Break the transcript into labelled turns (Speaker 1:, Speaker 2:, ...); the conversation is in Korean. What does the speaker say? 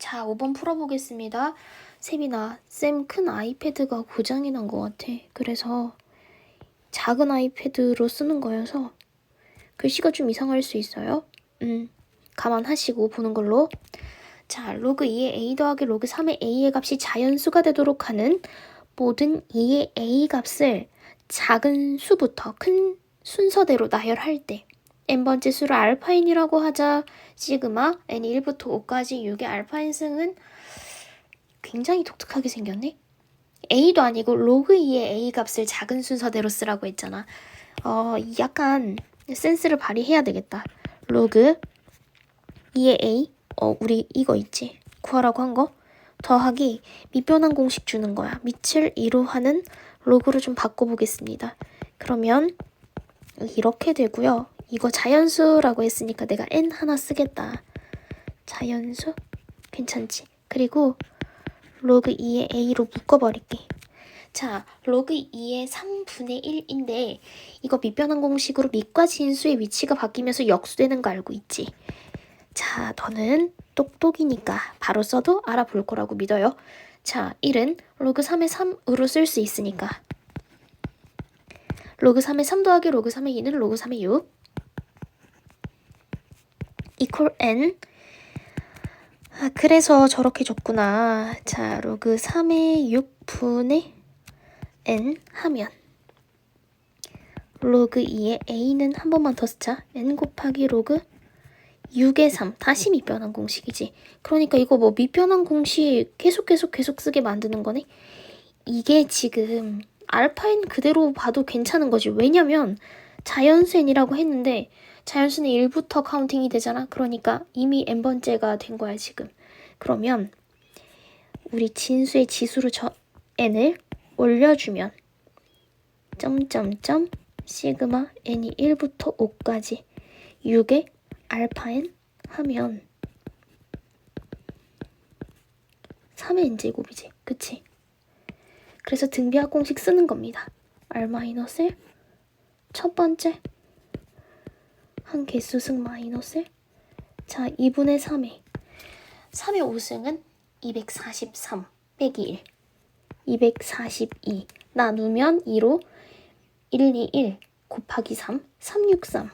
Speaker 1: 자, 5번 풀어보겠습니다. 세빈아, 쌤 큰 아이패드가 고장이 난 것 같아. 그래서 작은 아이패드로 쓰는 거여서 글씨가 좀 이상할 수 있어요. 음, 감안하시고 보는 걸로. 자, 로그 2의 a 더하기 로그 3의 a의 값이 자연수가 되도록 하는 모든 2의 a 값을 작은 수부터 큰 순서대로 나열할 때 n번째 수를 알파인이라고 하자 시그마 n 1부터 5까지 6의 알파인 승은 굉장히 독특하게 생겼네. a도 아니고 로그 2의 a 값을 작은 순서대로 쓰라고 했잖아. 어, 약간 센스를 발휘해야 되겠다. 로그 2의 a 어, 우리 이거 있지. 구하라고 한 거. 더하기 미변환 공식 주는 거야. 밑을 이루하는 로그로 좀 바꿔보겠습니다. 그러면 이렇게 되고요. 이거 자연수라고 했으니까 내가 n 하나 쓰겠다. 자연수 괜찮지? 그리고 로그 2의 a로 묶어버릴게. 자, 로그 2의 3분의 1인데 이거 미변환 공식으로 밑과 진수의 위치가 바뀌면서 역수되는 거 알고 있지? 자, 너는 똑똑이니까 바로 써도 알아볼 거라고 믿어요. 자, 1은 로그 3의 3으로 쓸 수 있으니까 로그 3의 3 더하기 로그 3의 2는 로그 3의 6 equal n 아, 그래서 저렇게 줬구나. 자, 로그 3의 6분의 n 하면 로그 2의 a는 한 번만 더 쓰자. n 곱하기 로그 6의 3 다시 미변환 공식이지. 그러니까 이거 뭐 미변환 공식 계속 계속 계속 쓰게 만드는 거네. 이게 지금 알파인 그대로 봐도 괜찮은 거지. 왜냐면 자연수 n이라고 했는데 자연수는 1부터 카운팅이 되잖아. 그러니까 이미 n번째가 된 거야, 지금. 그러면 우리 진수의 지수로 저 n을 올려주면 점점점 시그마 n이 1부터 5까지 6의 알파 n 하면 3의 n제곱이지. 그치? 그래서 등비학 공식 쓰는 겁니다. r-1 첫 번째 한 개수승 마이너스 자 2분의 3에. 3의 5승은 243 빼기 1 242 나누면 2로 121 곱하기 3 363